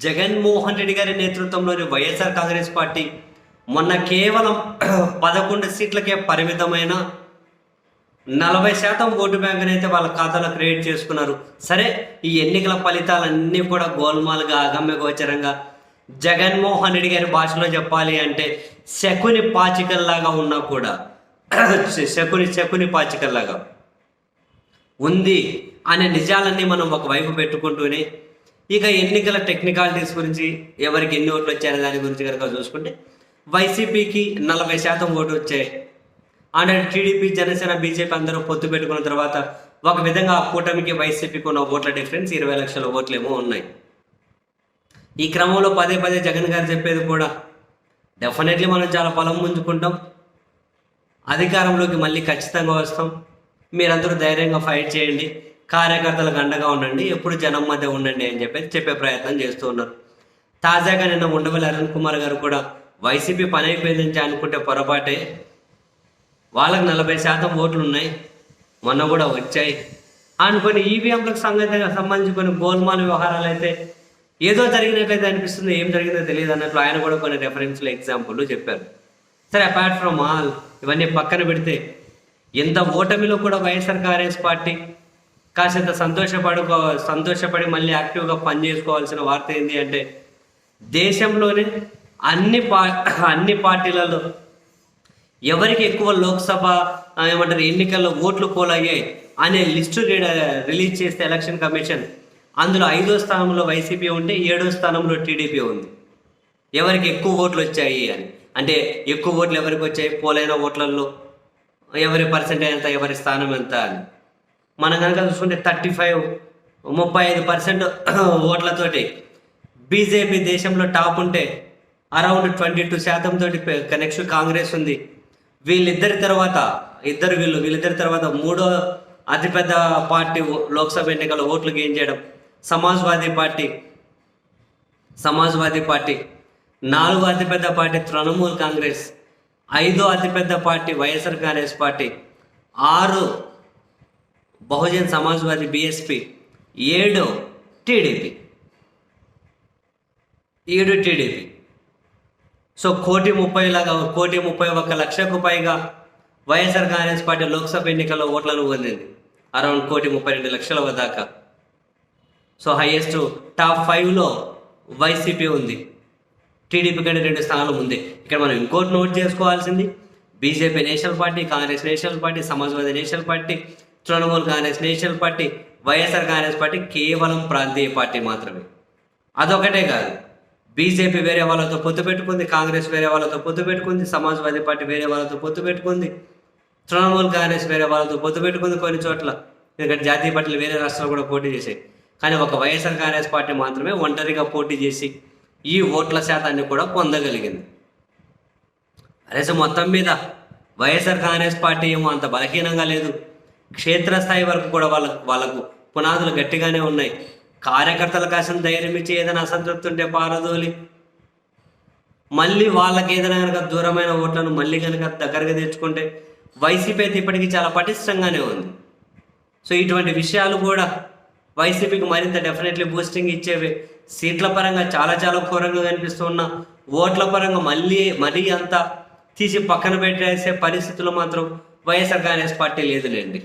జగన్మోహన్ రెడ్డి గారి నేతృత్వంలోని వైఎస్ఆర్ కాంగ్రెస్ పార్టీ మొన్న కేవలం పదకొండు సీట్లకే పరిమితమైన నలభై శాతం ఓటు బ్యాంకుని అయితే వాళ్ళ ఖాతాలో క్రియేట్ చేసుకున్నారు. సరే ఈ ఎన్నికల ఫలితాలన్నీ కూడా గోల్మాల్గా అగమ్య గోచరంగా జగన్మోహన్ రెడ్డి గారి భాషలో చెప్పాలి అంటే శకుని పాచికల్లాగా ఉన్నా కూడా శకుని శకుని పాచికల్లాగా ఉంది అనే నిజాలన్నీ మనం ఒకవైపు పెట్టుకుంటూనే ఇక ఎన్నికల టెక్నికాలిటీస్ గురించి ఎవరికి ఎన్ని ఓట్లు వచ్చాయనే దాని గురించి కనుక చూసుకుంటే వైసీపీకి నలభై శాతం ఓటు వచ్చాయి. అంటే టీడీపీ జనసేన బీజేపీ అందరూ పొత్తు పెట్టుకున్న తర్వాత ఒక విధంగా ఆ కూటమికి వైసీపీకి ఉన్న ఓట్ల డిఫరెన్స్ ఇరవై లక్షల ఓట్లేమో ఉన్నాయి. ఈ క్రమంలో పదే పదే జగన్ గారు చెప్పేది కూడా డెఫినెట్లీ మనం చాలా పొలం ముంచుకుంటాం అధికారంలోకి మళ్ళీ ఖచ్చితంగా వస్తాం. మీరందరూ ధైర్యంగా ఫైట్ చేయండి. కార్యకర్తలకు అండగా ఉండండి ఎప్పుడు జనం మధ్య ఉండండి అని చెప్పి చెప్పే ప్రయత్నం చేస్తూ ఉన్నారు. తాజాగా నిన్న ఉండవల్లి అరుణ్ కుమార్ గారు కూడా వైసీపీ పని అయిపోయిందని అనుకుంటే పొరపాటే. వాళ్ళకి నలభై శాతం ఓట్లు ఉన్నాయి మొన్న కూడా వచ్చాయి. అనుకుని ఈవీఎంలకు సంగతి సంబంధించి కొన్ని గోల్మాల్ వ్యవహారాలు అయితే ఏదో జరిగినట్లయితే అనిపిస్తుంది ఏం జరిగిందో తెలియదు అన్నట్లు ఆయన కూడా కొన్ని రెఫరెన్స్లు ఎగ్జాంపుల్ చెప్పారు. సరే అపార్ట్ ఫ్రమ్ ఆల్ ఇవన్నీ పక్కన పెడితే ఎంత ఓటమిలో కూడా వైఎస్ఆర్ కాంగ్రెస్ పార్టీ కాసేంత సంతోషపడుకో సంతోషపడి మళ్ళీ యాక్టివ్గా పనిచేసుకోవాల్సిన వార్త ఏంటి అంటే దేశంలోనే అన్ని పా అన్ని పార్టీలలో ఎవరికి ఎక్కువ లోక్సభ ఏమంటారు ఎన్నికల్లో ఓట్లు పోలయ్యాయి అనే లిస్టు రిలీజ్ చేస్తే ఎలక్షన్ కమిషన్ అందులో ఐదో స్థానంలో వైసీపీ ఉంటే ఏడో స్థానంలో టీడీపీ ఉంది. ఎవరికి ఎక్కువ ఓట్లు వచ్చాయి అని. అంటే ఎక్కువ ఓట్లు ఎవరికి వచ్చాయి? పోలైన ఓట్లలో ఎవరి పర్సెంటేజ్ ఎంత ఎవరి స్థానం ఎంత అని. మనం కనుక చూసుకుంటే థర్టీ ఫైవ్ ముప్పై ఐదు పర్సెంట్ ఓట్లతోటి బీజేపీ దేశంలో టాప్ ఉంటే అరౌండ్ ట్వంటీ టూ శాతం తోటి నెక్స్ట్ కాంగ్రెస్ ఉంది. వీళ్ళిద్దరి తర్వాత ఇద్దరు వీళ్ళు వీళ్ళిద్దరి తర్వాత మూడో అతిపెద్ద పార్టీ ఓ- లోక్సభ ఎన్నికల ఓట్లు గెయిన్ చేయడం. Samajwadi party Samajwadi party. నాలుగో అతిపెద్ద పార్టీ తృణమూల్ కాంగ్రెస్. ఐదో అతిపెద్ద పార్టీ వైఎస్ఆర్ కాంగ్రెస్ పార్టీ. ఆరు బహుజన్ సమాజ్వాదీ బీఎస్పీ ఏడు టీడీపీ ఏడు టీడీపీ సో కోటి ముప్పై లాగా కోటి ముప్పై ఒక లక్షకు పైగా వైఎస్ఆర్ కాంగ్రెస్ పార్టీ లోక్సభ ఎన్నికల్లో ఓట్లను పొందింది. అరౌండ్ కోటి ముప్పై రెండు లక్షల దాకా. సో హైయెస్ట్ టాప్ ఫైవ్లో వైసీపీ ఉంది. టీడీపీ కంటే రెండు స్థానాలు ఉంది ఇక్కడ మనం ఇంకోటి నోట్ చేసుకోవాల్సింది. BJP national party Congress national party Samajwadi national party Trinamool Congress national party YSR Congress party కేవలం ప్రాంతీయ పార్టీ మాత్రమే. అదొకటే కాదు. బీజేపీ వేరే వాళ్ళతో పొత్తు పెట్టుకుంది కాంగ్రెస్ వేరే వాళ్ళతో పొత్తు పెట్టుకుంది సమాజ్వాదీ పార్టీ వేరే వాళ్ళతో పొత్తు పెట్టుకుంది తృణమూల్ కాంగ్రెస్ వేరే వాళ్ళతో పొత్తు పెట్టుకుంది కొన్ని చోట్ల. ఎందుకంటే జాతీయ పార్టీలు వేరే రాష్ట్రాలు కూడా పోటీ చేశాయి. కానీ ఒక వైఎస్ఆర్ కాంగ్రెస్ పార్టీ మాత్రమే ఒంటరిగా పోటీ చేసి ఈ ఓట్ల శాతాన్ని కూడా పొందగలిగింది. అనేసి మొత్తం మీద వైఎస్ఆర్ కాంగ్రెస్ పార్టీ ఏమో అంత బలహీనంగా లేదు. క్షేత్రస్థాయి వరకు కూడా వాళ్ళ వాళ్ళకు పునాదులు గట్టిగానే ఉన్నాయి. కార్యకర్తల కోసం ధైర్యం ఇచ్చి ఏదైనా అసంతృప్తి ఉంటే పారదోలి. మళ్ళీ వాళ్ళకి ఏదైనా కనుక దూరమైన ఓట్లను మళ్ళీ కనుక దగ్గరగా తెచ్చుకుంటే వైసీపీ అయితే ఇప్పటికీ చాలా పటిష్టంగానే ఉంది. సో ఇటువంటి విషయాలు కూడా వైసీపీకి మరింత డెఫినెట్లీ బూస్టింగ్ ఇచ్చేవి సీట్ల పరంగా చాలా చాలా ఘోరంగా కనిపిస్తున్న ఓట్ల పరంగా మళ్ళీ మరీ అంత తీసి పక్కన పెట్టేసే పరిస్థితుల్లో మాత్రం వైఎస్ఆర్ కాంగ్రెస్ పార్టీ లేదులేండి.